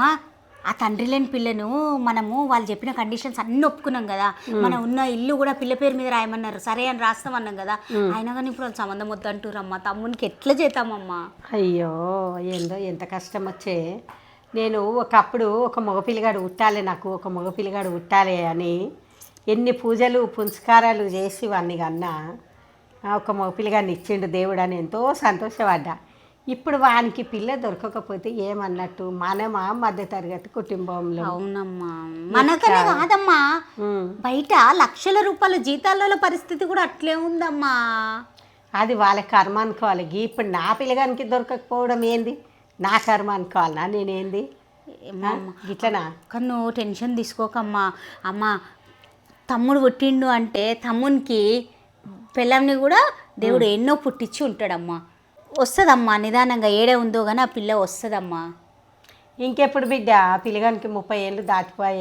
అమ్మా ఆ తండ్రి లేని పిల్లను మనము వాళ్ళు చెప్పిన కండిషన్స్ అన్ని ఒప్పుకున్నాం కదా. మనం ఉన్న ఇల్లు కూడా పిల్ల పేరు మీద రాయమన్నారు. సరే అని రాస్తామన్నాం కదా. అయినా కానీ ఇప్పుడు వాళ్ళు సంబంధం వద్దంటారమ్మా. తమ్మునికి ఎట్లా చేద్దామమ్మా అయ్యో ఏందో ఎంత కష్టం వచ్చే. నేను ఒకప్పుడు ఒక మగపిల్లిగాడు ఉట్టాలి నాకు ఒక మగపిల్లిగాడు ఉట్టాలి అని ఎన్ని పూజలు పుంస్కారాలు చేసి వాడిని కన్నా ఒక మగపిల్లిగాడిని ఇచ్చిండు దేవుడు అని ఎంతో సంతోషపడ్డా. ఇప్పుడు వానికి పిల్ల దొరకకపోతే ఏమన్నట్టు మనమా మధ్య తరగతి కుటుంబంలో? అవునమ్మా. మనకనే కాదమ్మా. బయట లక్షల రూపాయల జీతాల పరిస్థితి కూడా అట్లే ఉందమ్మా. అది వాళ్ళ కర్మ అనుకోవాలి. ఇప్పుడు నా పిల్లగానికి దొరకకపోవడం ఏంది? నా కర్మ అనుకోవాలనా? నేనేంది? ఏమో ఆ? గిట్లనా? కానీ నువ్వు టెన్షన్ తీసుకోకమ్మా. అమ్మ తమ్ముడు పుట్టిండు అంటే తమ్మునికి పిల్లంని కూడా దేవుడు ఎన్నో పుట్టించి ఉంటాడమ్మా. వస్తుందమ్మా నిదానంగా ఏడే ఉందో కానీ ఆ పిల్ల వస్తుందమ్మా. ఇంకెప్పుడు బిడ్డ? పిల్లగానికి ముప్పై ఏళ్ళు దాటిపోయాయి